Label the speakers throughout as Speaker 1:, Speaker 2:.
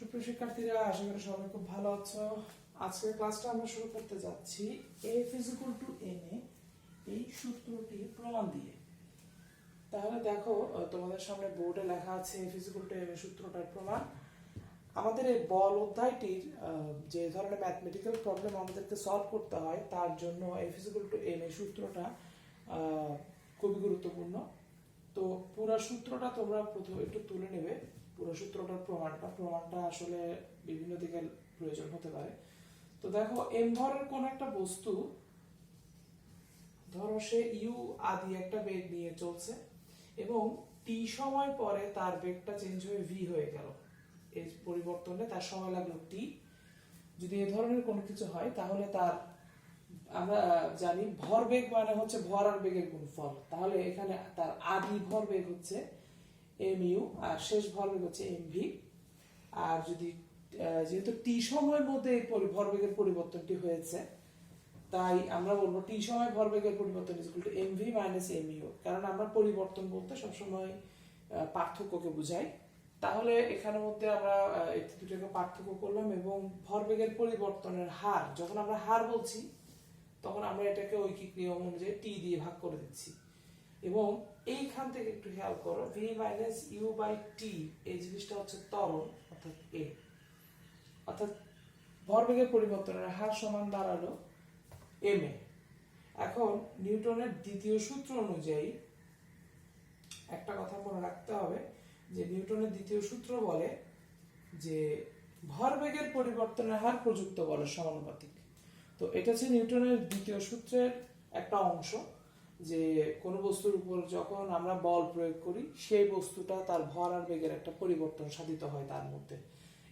Speaker 1: সুপ্রিয় শিক্ষার্থীরা, আশা করি সবাই খুব ভালো আছো। আজকের ক্লাসটা আমরা শুরু করতে যাচ্ছি F is equal to N A এই সূত্রটি প্রমাণ দিয়ে। তাহলে দেখো তোমাদের সামনে বোর্ডে লেখা আছে F is equal to N A সূত্রটার প্রমাণ। আমাদের এই বল অধ্যায়টির যে ধরনের ম্যাথমেটিক্যাল প্রবলেম আমাদেরকে সলভ করতে হয়, তার জন্য F is equal to N A সূত্রটা খুবই গুরুত্বপূর্ণ। তো পুরো সূত্রটা তোমরা প্রথম একটু তুলে নেবে। পুরো সূত্রটার প্রমাণটা প্রমাণটা আসলে বিভিন্ন দিকে প্রয়োজন হতে পারে। তো দেখো এম ভরের কোন একটা বস্তু, ধরো সে ইউ আদি একটা বেগ নিয়ে চলছে এবং টি সময় পরে তার বেগটা চেঞ্জ হয়ে ভি হয়ে গেল। এই পরিবর্তনে তার সময় লাগল টি যদি এ ধরনের কোনো কিছু হয়, তাহলে তার, আমরা জানি ভর বেগ মানে হচ্ছে ভর আর বেগের গুণফল। তাহলে এখানে তার আদি ভর বেগ হচ্ছে এম ইউ আর শেষ ভর বেগ হচ্ছে এম ভি আর যদি যেহেতু টি সময়ের মধ্যে এই ভরবেগের পরিবর্তনটি হয়েছে, তাই আমরা বলব টি সময় ভরবেগের পরিবর্তন is to M V minus M U কারণ আমরা পরিবর্তন বলতে সবসময় পার্থক্যকে বুঝাই। তাহলে এখানের মধ্যে আমরা এই দুটোকে পার্থক্য করলাম এবং ভরবেগের পরিবর্তনের হার, যখন আমরা হার বলছি, তখন আমরা এটাকে ঐকিক নিয়ম অনুযায়ী টি দিয়ে ভাগ করে দিচ্ছি। এবং এইখান থেকে একটু খেয়াল করো V minus U by T এই জিনিসটা হচ্ছে তরল অর্থাৎ এ অর্থাৎ ভরবেগের পরিবর্তনের হার সমান দাঁড়াল এম এ। এখন নিউটনের দ্বিতীয় সূত্র অনুযায়ী একটা কথা মনে রাখতে হবে, যে নিউটনের দ্বিতীয় সূত্র বলে যে ভরবেগের পরিবর্তনের হার প্রযুক্ত বলের সমানুপাতিক। তো এটা হচ্ছে নিউটনের দ্বিতীয় সূত্রের একটা অংশ। যে কোনো বস্তুর উপর যখন আমরা বল প্রয়োগ করি, সেই বস্তুটা তার ভর আর বেগের একটা পরিবর্তন সাধিত হয় তার মধ্যে।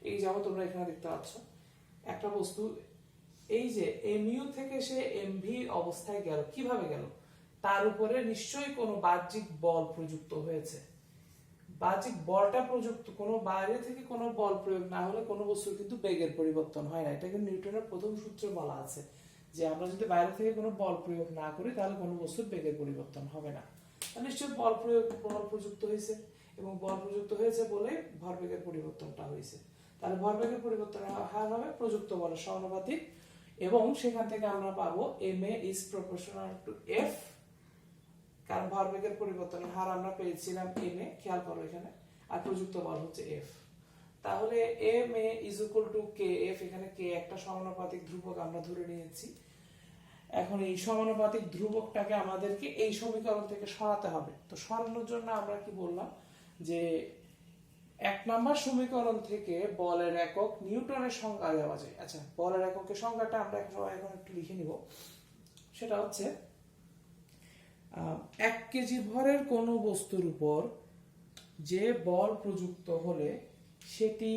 Speaker 1: এই যেমন তোমরা এখানে দেখতে পাচ্ছ। একটা বস্তু, এই যে এমইউ থেকে সে এমভি অবস্থায় গেল, কীভাবে গেল? তার উপরে নিশ্চয়ই কোনো বাহ্যিক বল প্রযুক্ত হয়েছে। বাহ্যিক বলটা প্রযুক্ত, কোনো বাইরে থেকে কোনো বল প্রয়োগ না হলে কোনো বস্তুর কিন্তু বেগের পরিবর্তন হয় না। এটা কিন্তু নিউটনের প্রথম সূত্রে বলা আছে। যে আমরা যদি বাইরে থেকে কোনো বল প্রয়োগ না করি, তাহলে কোনো বস্তুর বেগের পরিবর্তন হবে না। নিশ্চয়ই বল প্রয়োগ বল প্রযুক্ত হয়েছে এবং বল প্রযুক্ত হয়েছে বলে ভরবেগের পরিবর্তনটা হয়েছে। তাহলে ভরবেগের পরিবর্তনের হার হবে প্রযুক্ত বলের সমানুপাতিক এবং সেখান থেকে আমরা পাবো M A is proportional to F কারণ ভরবেগের পরিবর্তনের হার আমরা পেয়েছিলাম এম এ খেয়াল করো এখানে, আর প্রযুক্ত বল হচ্ছে এফ তাহলে M A is equal to K F এখানে কে একটা সমানুপাতিক ধ্রুবক আমরা ধরে নিয়েছি। এখন এই সমানুপাতিক ধ্রুবকটাকে আমাদেরকে এই সমীকরণ থেকে সরাতে হবে। তো সরানোর জন্য আমরা কি বললাম যে এক নাম্বার সমীকরণ থেকে বলের একক নিউটনের সংজ্ঞা দেওয়া যায়। আচ্ছা বলের এককের সংজ্ঞাটা আমরা এখন এখন একটু লিখে নিব। সেটা হচ্ছে এক কেজি ভরের কোনো বস্তুর উপর যে বল প্রযুক্ত হলে সেটি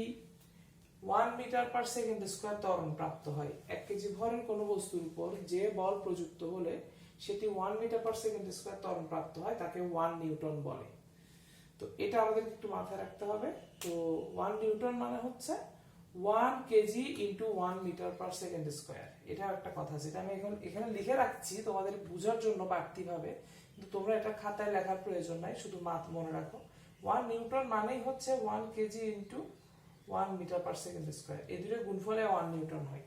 Speaker 1: one metre per second square ত্বরণ প্রাপ্ত হয়। এক কেজি ভরের কোনো বস্তুর উপর যে বল প্রযুক্ত হলে সেটি one metre per second square ত্বরণ প্রাপ্ত হয়, তাকে ওয়ান নিউটন বলে। তো এটা আমাদের একটু মাথায় রাখতে হবে। তো ওয়ান নিউটন মানে হচ্ছে one KG into one metre per second square এটা একটা কথা যেটা আমি এখন এখানে লিখে রাখছি তোমাদের বোঝার জন্য বাড়তিভাবে কিন্তু তোমরা এটা খাতায় লেখার প্রয়োজন নাই, শুধু মাত মনে রাখো। ওয়ান নিউটন মানেই হচ্ছে one KG into one metre per second square এই দুটো গুণফলে ওয়ান নিউটন হয়।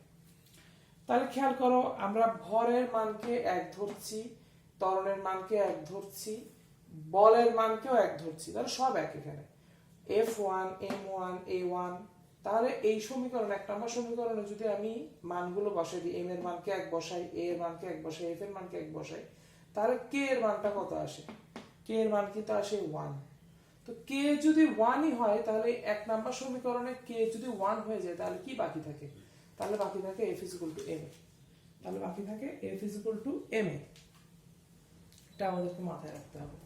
Speaker 1: তাহলে খেয়াল করো, আমরা ভরের মানকে এক ধরছি, ত্বরণের মানকে এক ধরছি, বলের মানকেও এক ধরছি। তাহলে সব এক এখানে। F one M one A one তাহলে এই সমীকরণ, এক নম্বর সমীকরণে যদি আমি মানগুলো বসাই দিই এম এর মানকে এক বসাই এ এর মানকে এক বসাই এফ এর মানকে এক বসাই, তাহলে কে এর মানটা কত আসে? কে এর মান কিন্তু আসে? ওয়ান তো কে যদি ওয়ানই হয়, তাহলে এক নাম্বার সমীকরণে কে যদি ওয়ান হয়ে যায়, তাহলে কি বাকি থাকে? তাহলে বাকি থাকে F is equal to M A তাহলে বাকি থাকে F is equal to M A এটা আমাদেরকে মাথায় রাখতে হবে।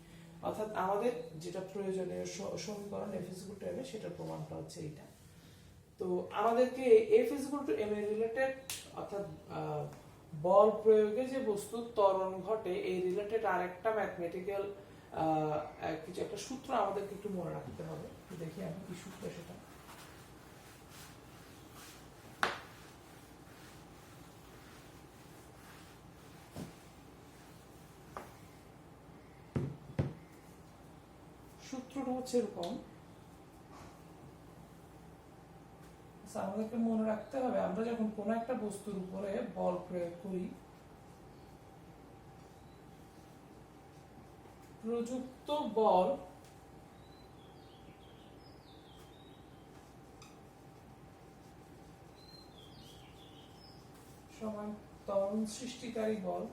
Speaker 1: অর্থাৎ আমাদের যেটা প্রয়োজনীয় সমীকরণ F is equal to M A সেটার প্রমাণটা হচ্ছে এইটা। তো আমাদেরকে F is equal to M A related অর্থাৎ বল প্রয়োগে যে বস্তুর ত্বরণ ঘটে, এই রিলেটেড আরেকটা ম্যাথমেটিক্যাল কিছু একটা সূত্র আমাদেরকে একটু মনে রাখতে হবে দেখি আমি কি সূত্র সেটা। সূত্রটা হচ্ছে এরকম। আচ্ছা, আমাদেরকে মনে রাখতে হবে আমরা যখন কোনো একটা বস্তুর উপরে বল প্রয়োগ করি প্রযুক্ত বল সমান ত্বরণ সৃষ্টিকারী বল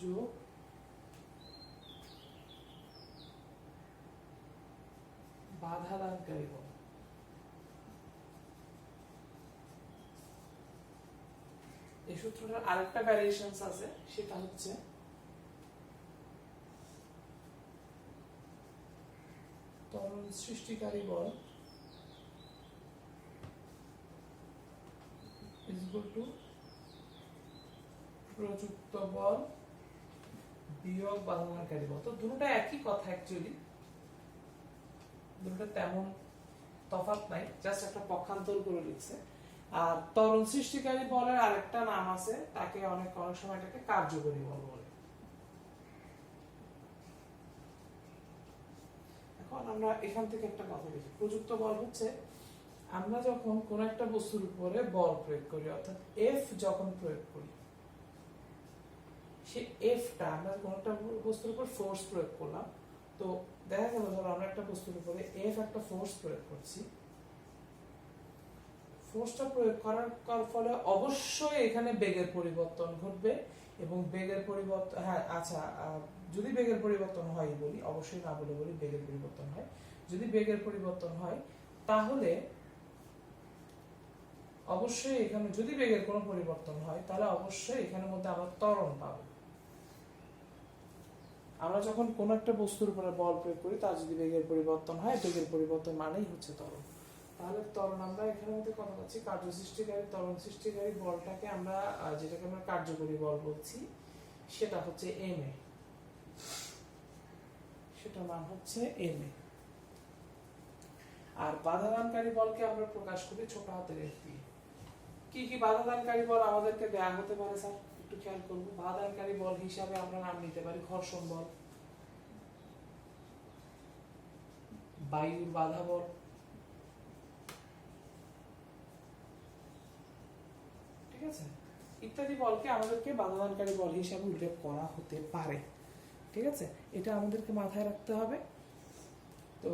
Speaker 1: যোগ বাধা দানকারী বল। এই সূত্রটার আরেকটা আছে, সেটা হচ্ছে ত্বরণ সৃষ্টিকারী বল প্রযুক্ত বল বিয়োগ বাধাদানকারী বল। তো দুটোটা একই কথা অ্যাকচুয়ালি দুটোটা তেমন তফাৎ নাই জাস্ট একটা পক্ষান্তর করে লিখছে। আর তরণ সৃষ্টিকারী বলের আরেকটা নাম আছে, তাকে অনেক অনেক সময় এটাকে কার্যকরী বল বলে। এখন আমরা এখান থেকে একটা কথা দেখি। প্রযুক্ত বল হচ্ছে, আমরা যখন কোন একটা বস্তুর উপরে বল প্রয়োগ করি, অর্থাৎ এফ যখন প্রয়োগ করি, সে এফটা আমরা কোন একটা বস্তুর উপর ফোর্স প্রয়োগ করলাম, তো দেখা গেল ধরো আমরা একটা বস্তুর উপরে এফ একটা ফোর্স প্রয়োগ করছি ফোর্সটা প্রয়োগ করার ফলে অবশ্যই এখানে বেগের পরিবর্তন ঘটবে এবং বেগের পরিবর্তন হ্যাঁ আচ্ছা যদি বেগের পরিবর্তন হয় বলি, অবশ্যই না বলে বলি বেগের পরিবর্তন হয়। যদি বেগের পরিবর্তন হয়, তাহলে অবশ্যই এখানে যদি বেগের কোনো পরিবর্তন হয়, তাহলে অবশ্যই এখানের মধ্যে আমরা ত্বরণ পাবো। আমরা যখন কোন একটা বস্তুর উপরে বল প্রয়োগ করি, তার যদি বেগের পরিবর্তন হয়, বেগের পরিবর্তন মানেই হচ্ছে ত্বরণ। তাহলে ত্বরণ আমরা এখানের মধ্যে কথা বলছি, কার্য সৃষ্টিকারী ত্বরণ সৃষ্টিকারী বলটাকে আমরা যেটাকে আমরা কার্যকরী বল বলছি, সেটা হচ্ছে এম এ সেটার নাম হচ্ছে এম এ আর বাধাদানকারী বলকে আমরা প্রকাশ করি ছোট হাতের এফ দিয়ে কি কি বাধাদানকারী বল আমাদেরকে দেয়া হতে পারে, স্যার? একটু খেয়াল করব বাধাদানকারী বল হিসাবে আমরা নাম নিতে পারি ঘর্ষণ বল। বায়ুর বাধা বল। আছে? ইত্যাদি বলকে আমাদেরকে বাধাদানকারী বল হিসাবে উল্লেখ করা হতে পারে। ঠিক আছে? এটা আমাদেরকে মাথায় রাখতে হবে। তো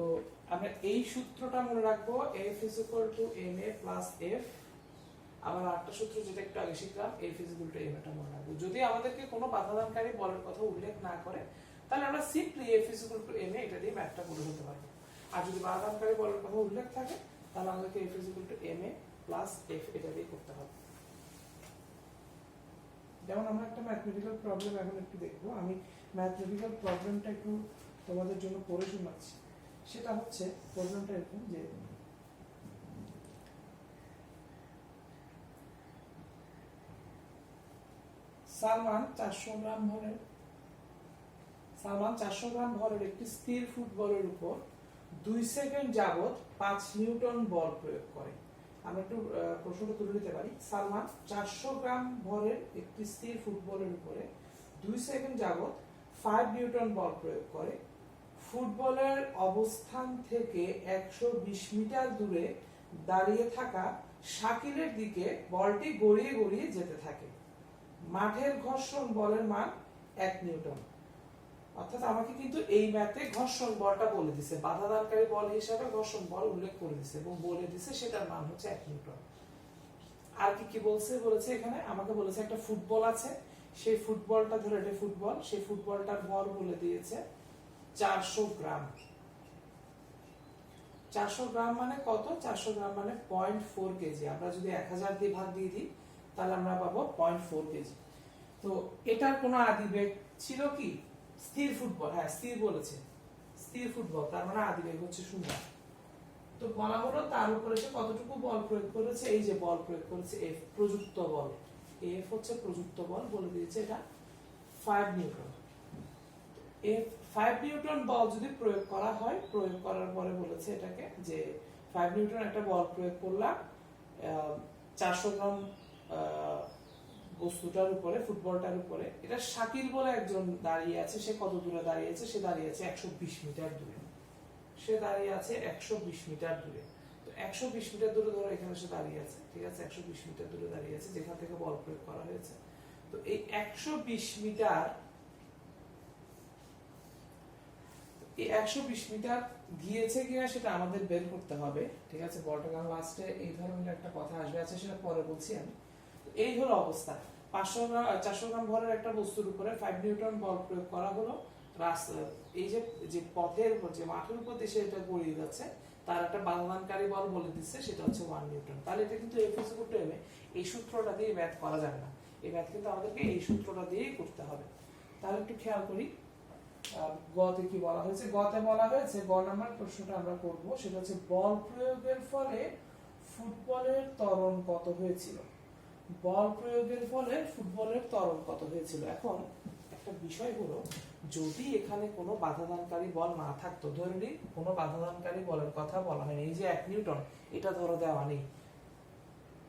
Speaker 1: আমরা এই সূত্রটা মনে রাখব F is equal to M A plus F আবার আটটা সূত্র যেটা একটু আগে শিখলাম F is equal to M এটা মনে রাখব। যদি আমাদেরকে কোনো বাধাদানকারী বলের কথা উল্লেখ না করে, তাহলে আমরা simply F is equal to M A এটা দিয়ে ম্যাথটা করে হতে পারব আর যদি বাধাদানকারী বলের কথা উল্লেখ থাকে, তাহলে আমাদেরকে F is equal to M A plus F এটা দিয়ে করতে হবে। যেমন আমরা একটা ম্যাথমেটিক্যাল প্রবলেম এখন একটু দেখব। আমি ম্যাথমেটিক্যাল প্রবলেমটা একটু তোমাদের জন্য পড়ে শোনাচ্ছি। সেটা হচ্ছে প্রবলেমটা এরকম যে সালমান চারশো গ্রাম ভরের সালমান চারশো গ্রাম ভরের একটি স্থির ফুটবলের উপর দুই সেকেন্ড যাবত পাঁচ নিউটন বল প্রয়োগ করে। আমরা একটু প্রশ্নটা তুলে নিতে পারি। সালমান, চারশো গ্রাম ভরের একটি স্থির ফুটবলের উপরে দুই সেকেন্ড যাবত ফাইভ নিউটন বল প্রয়োগ করে। ফুটবলের অবস্থান থেকে একশো বিশ মিটার দূরে দাঁড়িয়ে থাকা শাকিলের দিকে বলটি গড়িয়ে গড়িয়ে যেতে থাকে। মাঠের ঘর্ষণ বলের মান এক নিউটন। অর্থাৎ আমাকে কিন্তু এই ম্যাথে ঘর্ষণ বলটা বলে দিছে। বাধাদানকারী বল হিসাবে ঘর্ষণ বল উল্লেখ করে দিছে এবং বলে দিছে সেটার মান হচ্ছে এক নিউটন। আর কি কি বলছে? বলেছে এখানে, আমাকে বলেছে একটা ফুটবল আছে। সেই ফুটবলটা ধরে এটা ফুটবল। সেই ফুটবলটার বল বলে দিয়েছে চারশো গ্রাম। চারশো গ্রাম মানে কত? চারশো গ্রাম মানে পয়েন্ট ফোর কেজি। আমরা যদি এক হাজার দিয়ে ভাগ দিয়ে দিই, তাহলে আমরা পাবো পয়েন্ট ফোর কেজি। তো এটার কোনো আদিবেগ ছিল কি? স্থির ফুটবল হ্যাঁ স্থির বলেছে। স্থির ফুটবল, তার মানে আদিবেগ হচ্ছে শূন্য তো বলা হলো তার উপরে সে কতটুকু বল প্রয়োগ করেছে? এই যে বল প্রয়োগ করেছে, এফ, প্রযুক্ত বল। এফ হচ্ছে প্রযুক্ত বল বলে দিয়েছে এটা five newton. F five newton বল যদি প্রয়োগ করা হয়, প্রয়োগ করার পরে বলেছে এটাকে যে ফাইভ নিউটন একটা বল প্রয়োগ করলাম চারশো গ্রাম বস্তুটার উপরে, ফুটবলটার উপরে। এটা শাকিল বলে একজন দাঁড়িয়ে আছে, সে কত দূরে দাঁড়িয়ে আছে? সে দাঁড়িয়ে আছে একশো বিশ মিটার দূরে। সে দাঁড়িয়ে আছে একশো বিশ মিটার দূরে। তো একশো বিশ মিটার দূরে ধরো, এখানে সে দাঁড়িয়ে আছে, ঠিক আছে? একশো বিশ মিটার দূরে দাঁড়িয়ে আছে, যেখান থেকে বল প্রয়োগ করা হয়েছে। তো এই একশো বিশ মিটার, এই একশো বিশ মিটার গিয়েছে কিনা সেটা আমাদের বের করতে হবে, ঠিক আছে? বলটা লাস্টে এই ধরনের একটা কথা আসবে আছে সেটা পরে বলছি আমি। এই হলো অবস্থা। পাঁচশো গ্রাম চারশো গ্রাম ভরের একটা বস্তুর উপরে ফাইভ নিউটন বল প্রয়োগ করা হলো। রাস্তা এই যে যে পথের উপর, যে মাঠের উপর দিয়ে সেটা গড়িয়ে যাচ্ছে, তার একটা বাধাদানকারী বল বলে দিচ্ছে, সেটা হচ্ছে ওয়ান নিউটন তাহলে এটা কিন্তু এফ এম এই সূত্রটা দিয়ে ম্যাথ করা যাবে না। এই ম্যাথ কিন্তু আমাদেরকে এই সূত্রটা দিয়েই করতে হবে। তাহলে একটু খেয়াল করি গতে কি বলা হয়েছে? গতে বলা হয়েছে, গ নাম্বার প্রশ্নটা আমরা করব, সেটা হচ্ছে বল প্রয়োগের ফলে ফুটবলের ত্বরণ কত হয়েছিল? বল প্রয়োগের ফলে ফুটবলের ত্বরণ কত হয়েছিল? এখন একটা বিষয় হলো, যদি এখানে কোনো বাধাদানকারী বল না থাকতো, ধরে নিই কোনো বাধাদানকারী বলের কথা বলা হয়নি, এই যে এক নিউটন, এটা ধরো দেওয়া নেই।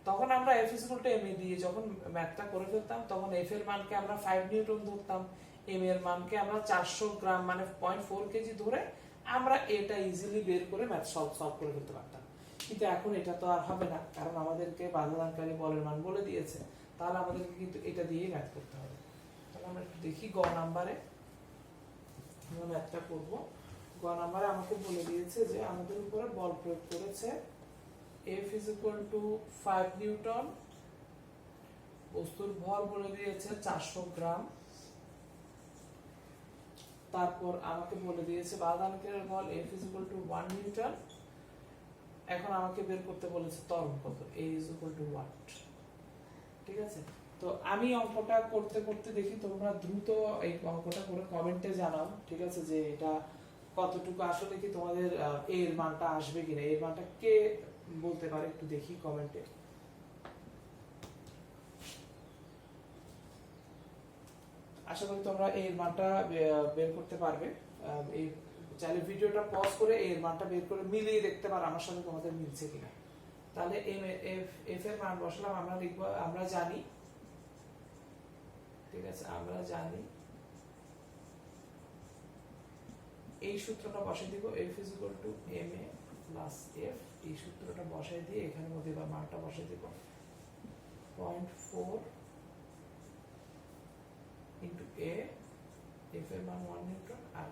Speaker 1: তখন আমরা F equal to M A দিয়ে যখন ম্যাথটা করে ফেলতাম, তখন এফ এর মানকে আমরা ফাইভ নিউটন ধরতাম। এম এর মানকে আমরা চারশো গ্রাম মানে পয়েন্ট ফোর কেজি ধরে আমরা এটা ইজিলি বের করে ম্যাথ সলভ সলভ করে ফেলতে পারতাম। কিন্তু এখন এটা তো আর হবে না, কারণ আমাদেরকে বাধাদানকারী বলের মান বলে দিয়েছে। তাহলে আমাদেরকে কিন্তু এটা দিয়েই ম্যাথ করতে হবে। তাহলে আমরা দেখি গ নাম্বারে। আমরা ম্যাথটা করব। গ নাম্বারে আমাকে বলে দিয়েছে যে আমাদের উপরে বল প্রয়োগ করেছে। F is equal to 5 newton বস্তুর ভর বলে দিয়েছে 400 গ্রাম। তারপর আমাকে বলে দিয়েছে বাদানকের বল F is equal to 1 newton এখন আমাকে বের করতে বলেছে ত্বরণ কত A is equal to what? ঠিক আছে? তো আমি অঙ্কটা করতে করতে দেখি, তোমরা দ্রুত এই অঙ্কটা করে কমেন্টে জানাও, ঠিক আছে, যে এটা কতটুকু আসলে কি তোমাদের এর মানটা আসবে কিনা এর মানটা কে বলতে পারে একটু দেখি কমেন্টে। আশা করি তোমরা এর মানটা বের করতে পারবে এই চাইলে ভিডিওটা পজ করে এর মানটা বের করে মিলিয়ে দেখতে পারো আমার সাথে তোমাদের মিলছে কিনা। তাহলে এম, এফ এফ এর মান বসালাম, আমরা লিখব, আমরা জানি, ঠিক আছে, আমরা জানি, এই সূত্রটা বসাই দিব F is equal to M A plus F এই সূত্রটা বসাই দিয়ে এখানের মধ্যে এবার মানটা বসাই দিব point four into A F এর মান ওয়ান নিউটন আর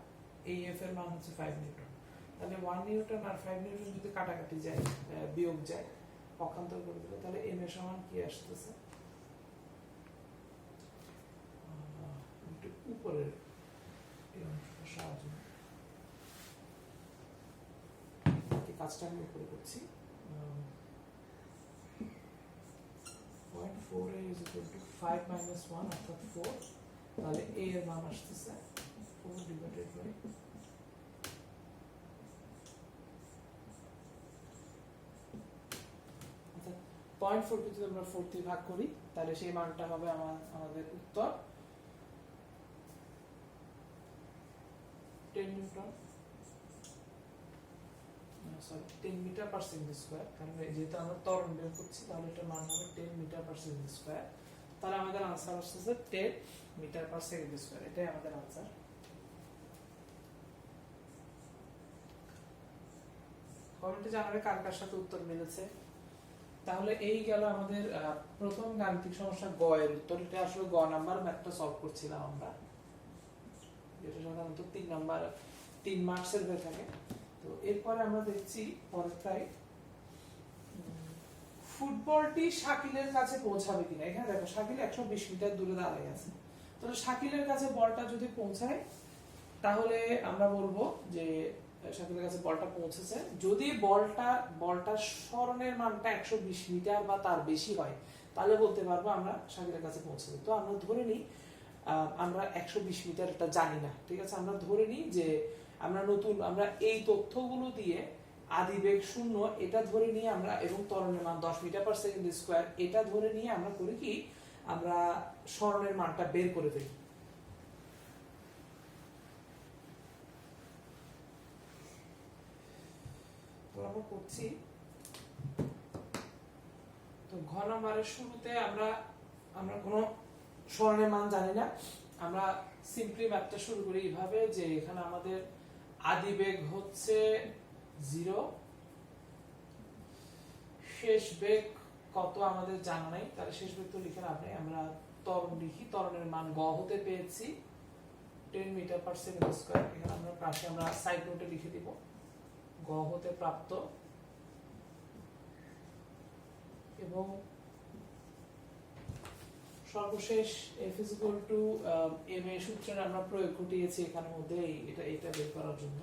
Speaker 1: এই এফ এর মান হচ্ছে ফাইভ নিউটন তাহলে ওয়ান নিউটন আর ফাইভ নিউটন যদি কাটাকাটি যায় বিয়োগ যায় পক্ষান্তর করে দিলে, তাহলে এম এর সমান কি আসতেছে? উপরের সাহায্য কাজটা আমি উপরে করছি। Point four A is equal to five minus one অর্থাৎ ফোর তাহলে এ এর মান আসতেছে ডিভাইডেড বাই পয়েন্ট ফোর যদি আমরা ফোর দিয়ে ভাগ করি, তাহলে সেই মানটা হবে আমার, আমাদের উত্তর। Ten newton sorry ten metre per second square কারণ যেহেতু আমরা ত্বরণ বের করছি, তাহলে এটার মান হবে ten metre per second square তাহলে আমাদের আনসার আসতেছে ten metre per second square এটাই আমাদের আনসার কমেন্টে জানাবে কার কার সাথে উত্তর মিলেছে। তাহলে এই গেল আমাদের প্রথম গাণিতিক সমস্যা গ এর উত্তর। এটা আসলে গ নাম্বার, ম্যাথটা সলভ করছিলাম আমরা। যেটা সাধারণত তিন নাম্বার, তিন মার্কসের হয়ে থাকে। তো এরপরে আমরা দেখছি পরেরটাই ফুটবলটি শাকিলের কাছে পৌঁছাবে কিনা? এখানে দেখো, শাকিল একশো বিশ মিটার দূরে দাঁড়িয়ে আছে। তাহলে শাকিলের কাছে বলটা যদি পৌঁছায়, তাহলে আমরা বলব যে শাকিলের কাছে বলটা পৌঁছেছে। যদি বলটা, বলটার স্মরণের মানটা একশো বিশ মিটার বা তার বেশি হয়, তাহলে বলতে পারব আমরা শাকিলের কাছে পৌঁছেছে। তো আমরা ধরে নিই আমরা একশো বিশ মিটার এটা জানি না, ঠিক আছে? আমরা ধরে নিই যে আমরা নতুন, আমরা এই তথ্যগুলো দিয়ে আদিবেগ শূন্য, এটা ধরে নিয়ে আমরা, এবং ত্বরণের মান দশ মিটার পার সেকেন্ড স্কোয়ার এটা ধরে নিয়ে আমরা করি কি, আমরা স্মরণের মানটা বের করে ফেলি তো করছি। তো ঘ নম্বরের শুরুতে আমরা আমরা কোনো স্মরণের মান জানি না। আমরা সিম্পলি ম্যাথটা শুরু করি এইভাবে যে এখানে আমাদের আদি বেগ হচ্ছে জিরো শেষ বেগ কত আমাদের জানা নাই, তাহলে শেষ বেগ তো লিখে লাভ নেই। আমরা ত্বরণ লিখি ত্বরণের মান গ হতে পেয়েছি। Ten metre per second square এখানে আমরা পাশে আমরা সাইড নোটে লিখে দিব। গ হতে প্রাপ্ত। এবং সর্বশেষ F is equal to M A সূত্রের আমরা প্রয়োগ ঘটিয়েছি এখানে মধ্যে এটা এটা বের করার জন্য।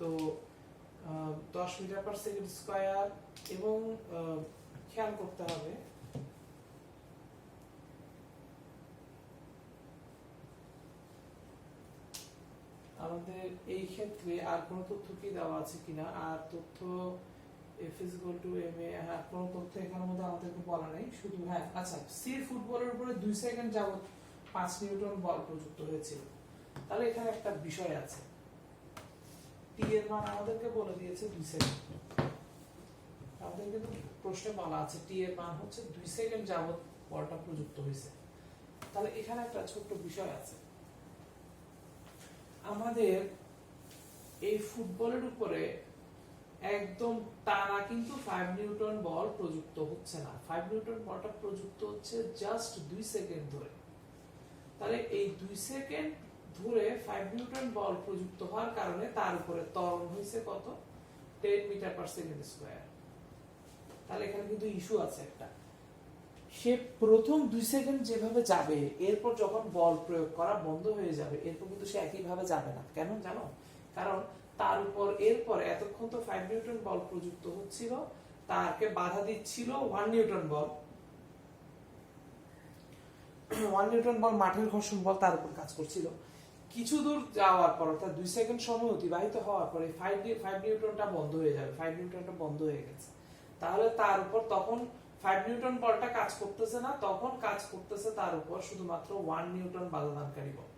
Speaker 1: তো দশ মিটার পার সেকেন্ড স্কোয়ার এবং খেয়াল করতে হবে আমাদের এই ক্ষেত্রে আর কোনো তথ্য কি দেওয়া আছে কিনা? আর তথ্য F equal to M A হ্যাঁ কোনো তথ্য এখানের মধ্যে আমাদেরকে বলা নেই। শুধু হ্যাঁ আচ্ছা সি ফুটবলের উপরে দুই সেকেন্ড পাঁচ নিউটন বল প্রযুক্ত হয়েছিল। তাহলে এখানে একটা বিষয় আছে। টি এর মান আমাদেরকে বলে দিয়েছে দুই সেকেন্ড আমাদের কিন্তু প্রশ্নে বলা আছে টি এর মান হচ্ছে দুই সেকেন্ড যাবত বলটা প্রযুক্ত হয়েছে। তাহলে এখানে একটা ছোট্ট বিষয় আছে। আমাদের এই ফুটবলের উপরে একদম টানা কিন্তু ফাইভ নিউটন বল প্রযুক্ত হচ্ছে না। ফাইভ নিউটন বলটা প্রযুক্ত হচ্ছে জাস্ট দুই সেকেন্ড ধরে। তাহলে এই দুই সেকেন্ড ধরে ফাইভ নিউটন বল প্রযুক্ত হওয়ার কারণে তার উপরে ত্বরণ হয়েছে কত? Ten metre per second square তাহলে এখানে কিন্তু ইস্যু আছে একটা। সে প্রথম দুই সেকেন্ড যেভাবে যাবে, এরপর যখন বল প্রয়োগ করা বন্ধ হয়ে যাবে, এরপর কিন্তু সে একইভাবে যাবে না। কেন জানো? কারণ তার উপর, এরপর এতক্ষণ তো ফাইভ নিউটন বল প্রযুক্ত হচ্ছিল, তাকে বাধা দিচ্ছিল ওয়ান নিউটন বল। ওয়ান নিউটন বল মাঠের ঘর্ষণ বল তার উপর কাজ করছিল। কিছু দূর যাওয়ার পর, অর্থাৎ দুই সেকেন্ড সময় অতিবাহিত হওয়ার পরে ফাইভ ফাইভ নিউটনটা বন্ধ হয়ে যাবে ফাইভ নিউটনটা বন্ধ হয়ে গেছে। তাহলে তার উপর তখন ফাইভ নিউটন বলটা কাজ করতেছে না, তখন কাজ করতেছে তার উপর, শুধুমাত্র ওয়ান নিউটন বাধাদানকারী বল।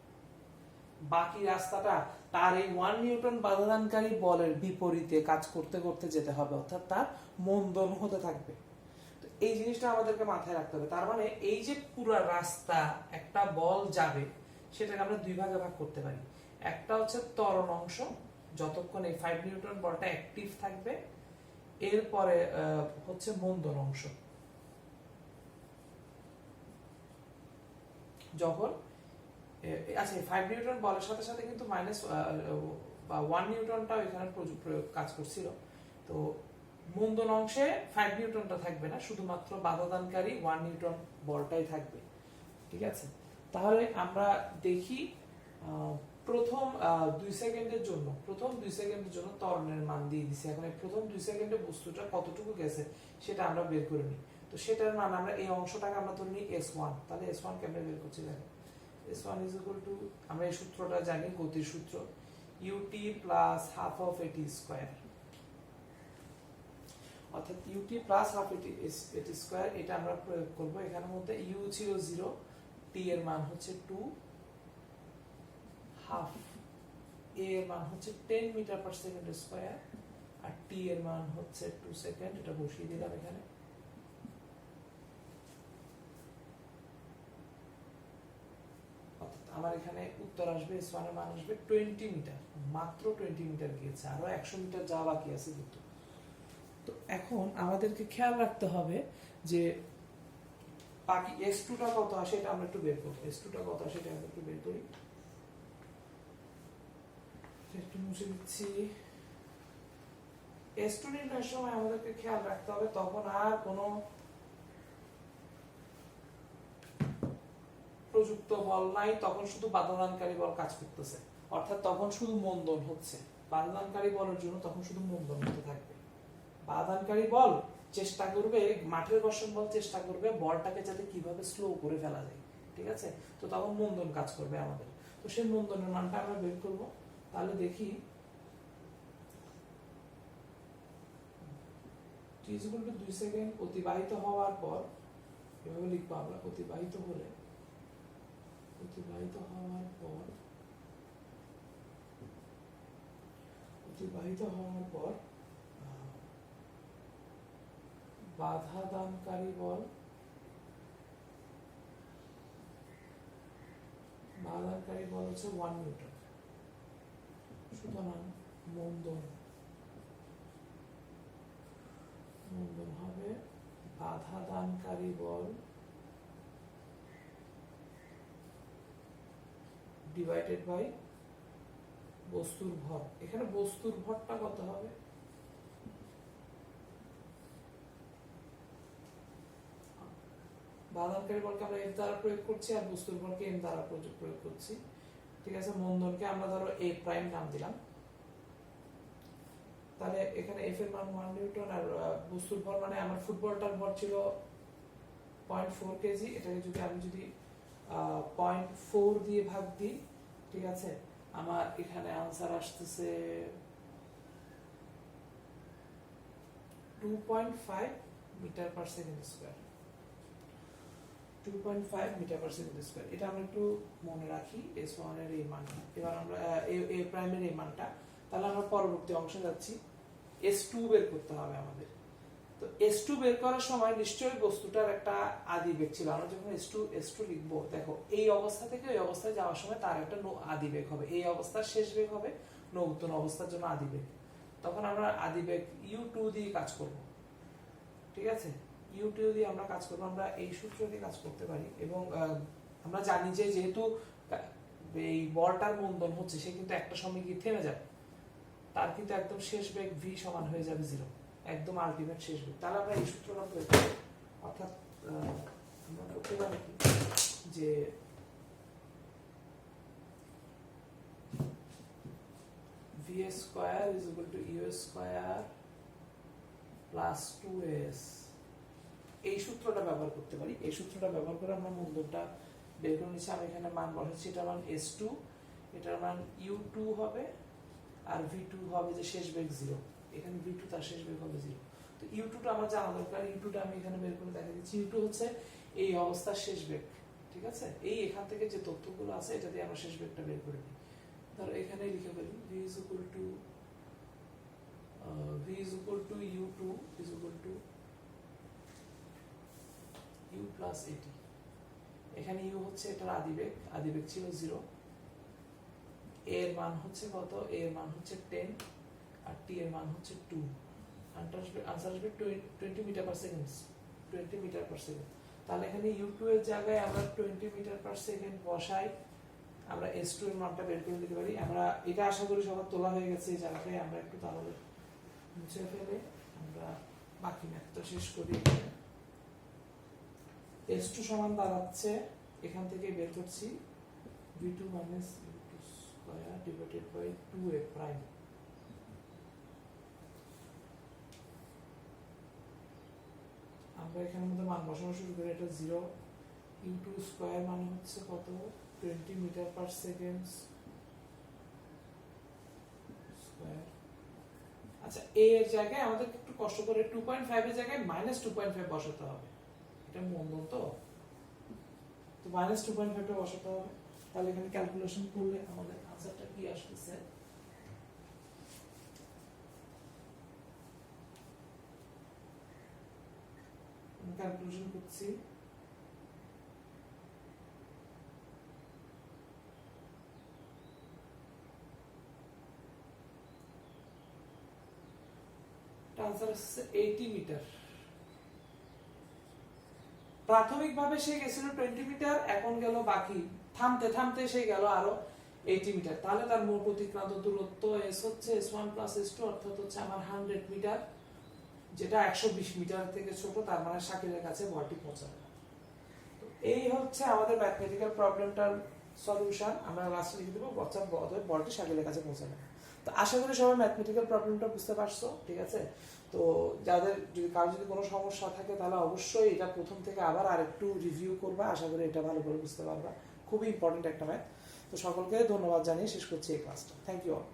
Speaker 1: বাকি রাস্তাটা তার এই ওয়ান নিউটন বাধাদানকারী বলের বিপরীতে কাজ করতে করতে যেতে হবে, অর্থাৎ তার মন্দন হতে থাকবে। এই জিনিসটা আমাদেরকে মাথায় রাখতে হবে, তার মানে এই যে পুরো রাস্তা, একটা বল যাবে, সেটাকে আমরা দুই ভাগে ভাগ করতে পারি। একটা হচ্ছে ত্বরণ অংশ, যতক্ষণ এই ফাইভ নিউটন বলটা অ্যাক্টিভ থাকবে, এরপরে হচ্ছে মন্দন অংশ। যখন আচ্ছা ফাইভ নিউটন বলের সাথে সাথে কিন্তু মাইনাস বা ওয়ান নিউটনটাও এখানে প্রয়োগ কাজ করছিল। তো মন্দন অংশে ফাইভ নিউটনটা থাকবে না, শুধুমাত্র বাধাদানকারী ওয়ান নিউটন বলটাই থাকবে। ঠিক আছে? তাহলে আমরা দেখি প্রথম দুই সেকেন্ডের জন্য, প্রথম দুই সেকেন্ডের জন্য ত্বরণের মান দিয়ে দিছি। এখন প্রথম দুই সেকেন্ডে বস্তুটা কতটুকু গেছে, সেটা আমরা বের করে নিই। তো সেটার মান আমরা, এই অংশটাকে আমরা ধরে নিই এস ওয়ান তাহলে এস ওয়ান কেমনে বের করছি দেখো S one is equal to আমরা এই সূত্রটা জানি, গতির সূত্র U T plus half of A T square অর্থাৎ U T plus half A T A T square এটা আমরা প্রয়োগ করব। এখানের মধ্যে ইউ ছিল জিরো টি এর মান হচ্ছে টু হাফ এ এর মান হচ্ছে ten metre per second square আর টি এর মান হচ্ছে টু সেকেন্ড এটা বসিয়ে দিলাম এখানে অর্থাৎ আমার এখানে উত্তর আসবে এস মান আসবে টোয়েন্টি মিটার, মাত্র টোয়েন্টি মিটার গিয়েছে, আরও একশো মিটার যাওয়া বাকি আছে কিন্তু। তো এখন আমাদেরকে খেয়াল রাখতে হবে যে বাকি এস টুটা কত আসে এটা আমরা একটু বের করব। এস টুটা কত আসে এটা আমরা একটু বের করি। একটু মুছে দিচ্ছি। এস টু নির্ণয়ের সময় আমাদেরকে খেয়াল রাখতে হবে, তখন আর কোনো প্রযুক্ত বল নাই, তখন শুধু বাধাদানকারী বল কাজ করতেছে। অর্থাৎ তখন শুধু মন্দন হচ্ছে। বাধাদানকারী বলের জন্য তখন শুধু মন্দন হতে থাকবে। বাধাদানকারী বল চেষ্টা করবে, মাঠের ঘর্ষণ বল চেষ্টা করবে, বলটাকে যাতে কীভাবে স্লো করে ফেলা যায়। ঠিক আছে? তো তখন মন্দন কাজ করবে আমাদের। তো সেই মন্দনের মানটা আমরা বের করব। তাহলে দেখি। দুই সেকেন্ড অতিবাহিত হওয়ার পর, এভাবে লিখব আমরা, অতিবাহিত হলে অতিবাহিত হওয়ার পর, অতিবাহিত হওয়ার পর বাধা দানকারী বল বাধাদানকারী বল হচ্ছে ওয়ান নিউটন সুতরাং মন্দন মন্দন হবে বাধা দানকারী বল ডিভাইডেড বাই বস্তুর ভর। এখানে বস্তুর ভরটা কত হবে? বাধানকারী বলকে আমরা এফ দ্বারা প্রয়োগ করছি আর বস্তুর ভরকে এম দ্বারা প্রয়োগ করছি। ঠিক আছে, মন্দনকে আমরা ধরো এ প্রাইম নাম দিলাম। তাহলে এখানে এফ এর মান ওয়ান নিউটন আর বস্তুর ভর মানে আমার ফুটবলটার ভর ছিল পয়েন্ট ফোর কেজি এটাকে যদি আমি যদি পয়েন্ট ফোর দিয়ে ভাগ দিই, ঠিক আছে? আমার এখানে আনসার আসতেছে two point five metre per second square two point five metre per second square এটা আমরা একটু মনে রাখি এস ওয়ানের এই মানটা। এবার আমরা এ প্রাইমের এই মানটা। তাহলে আমরা পরবর্তী অংশে যাচ্ছি। এস টু বের করতে হবে আমাদের। তো এস টু বের করার সময় নিশ্চয়ই বস্তুটার একটা আদি বেগ ছিল। আমরা যখন এস টু এস টু লিখব, দেখো, এই অবস্থা থেকে ওই অবস্থায় যাওয়ার সময় তার একটা আদি বেগ হবে। এই অবস্থার শেষ বেগ হবে নতুন অবস্থার জন্য আদি বেগ। তখন আমরা আদি বেগ ইউ টু দিয়ে কাজ করব। ঠিক আছে? ইউ টু দিয়ে আমরা কাজ করব। আমরা এই সূত্র দিয়ে কাজ করতে পারি এবং আমরা জানি যে যেহেতু এই বলটার মন্দন হচ্ছে, সে কিন্তু একটা সময় গিয়ে থেমে যাবে। তার কিন্তু একদম শেষ বেগ ভি সমান হয়ে যাবে জিরো একদম আলটিমেট শেষ বেগ তাহলে আমরা এই সূত্রটা করি অর্থাৎ আমরা করতে পারি কি? যে V square is equal to U square plus two S এই সূত্রটা ব্যবহার করতে পারি। এই সূত্রটা ব্যবহার করে আমরা মূলধনটা বের করে নিচ্ছি। আমি এখানে মান বসাচ্ছি এটা মান এস টু এটার মান ইউ টু হবে, আর ভি টু হবে যে শেষ বেগ জিরো এখানে টু তার শেষ বেগ হবে জিরো তো ইউ টুটা আমার জানা দরকার ইউ টুটা আমি এখানে বের করে দেখা দিচ্ছি। ইউ টু হচ্ছে এই অবস্থার শেষ বেগ ঠিক আছে? এই এখান থেকে যে তথ্যগুলো আছে, এটা দিয়ে আমরা শেষ বেগটা বের করে নিই। ধরো এখানে লিখে ফেলি V is equal to V is equal to U two is equal to U plus A T এখানে ইউ হচ্ছে এটার আদিবেগ আদিবেগ ছিল জিরো এর মান হচ্ছে কত? এর মান হচ্ছে টেন আর টি এর মান হচ্ছে টু আনসার আসবে twenty metre per second twenty metre per second তাহলে এখানে ইউ টু এর জায়গায় আমরা টোয়েন্টি মিটার পার সেকেন্ড বসাই। আমরা এস টু এর মানটা বের করে দিতে পারি। আমরা এটা আশা করি সবার তোলা হয়ে গেছে এই জায়গাটায়। আমরা একটু তাহলে মুছে ফেলে। আমরা বাকি ম্যাথটা শেষ করি এস টু সমান দাঁড়াচ্ছে। এখান থেকে বের করছি। V two minus U two square divided by two A prime আমরা এখানের মধ্যে মান বসানো শুরু করি, এটা জিরো ইউ টু স্কোয়ার মানে হচ্ছে কত? Twenty metre per second square আচ্ছা এ এর জায়গায় আমাদের একটু কষ্ট করে টু পয়েন্ট ফাইভ এর জায়গায় মাইনাস টু পয়েন্ট ফাইভ বসাতে হবে। এটা মন্দন তো। তো মাইনাস টু পয়েন্ট ফাইভটা বসাতে হবে। তাহলে এখানে ক্যালকুলেশন করলে আমাদের আনসারটা কি আসতেছে? ক্যালকুলেশন করছি প্রাথমিকভাবে সে গেছিল টোয়েন্টি মিটার এখন গেল বাকি। থামতে থামতে সে গেল আরও এইটি মিটার তাহলে তার মোট অতিক্রান্ত দূরত্ব এস হচ্ছে S one plus S two অর্থাৎ হচ্ছে আমার হান্ড্রেড মিটার যেটা একশো বিশ মিটার থেকে ছোট, তার মানে শাকিলের কাছে বলটি পৌঁছাবে। এই হচ্ছে আমাদের ম্যাথমেটিক্যাল প্রবলেমটার সলিউশন আমরা লাস্টে লিখে দেবো বচ্চা বলটি শাকিলের কাছে পৌঁছাবে। তো আশা করি সবাই ম্যাথমেটিক্যাল প্রবলেমটা বুঝতে পারছ, ঠিক আছে? তো যাদের যদি কারও যদি কোনো সমস্যা থাকে, তাহলে অবশ্যই এটা প্রথম থেকে আবার আরেকটু রিভিউ করবা। আশা করি এটা ভালো করে বুঝতে পারবা। খুবই ইম্পর্টেন্ট একটা ম্যাথ তো সকলকে ধন্যবাদ জানিয়ে শেষ করছি এই ক্লাসটা থ্যাংক ইউ অল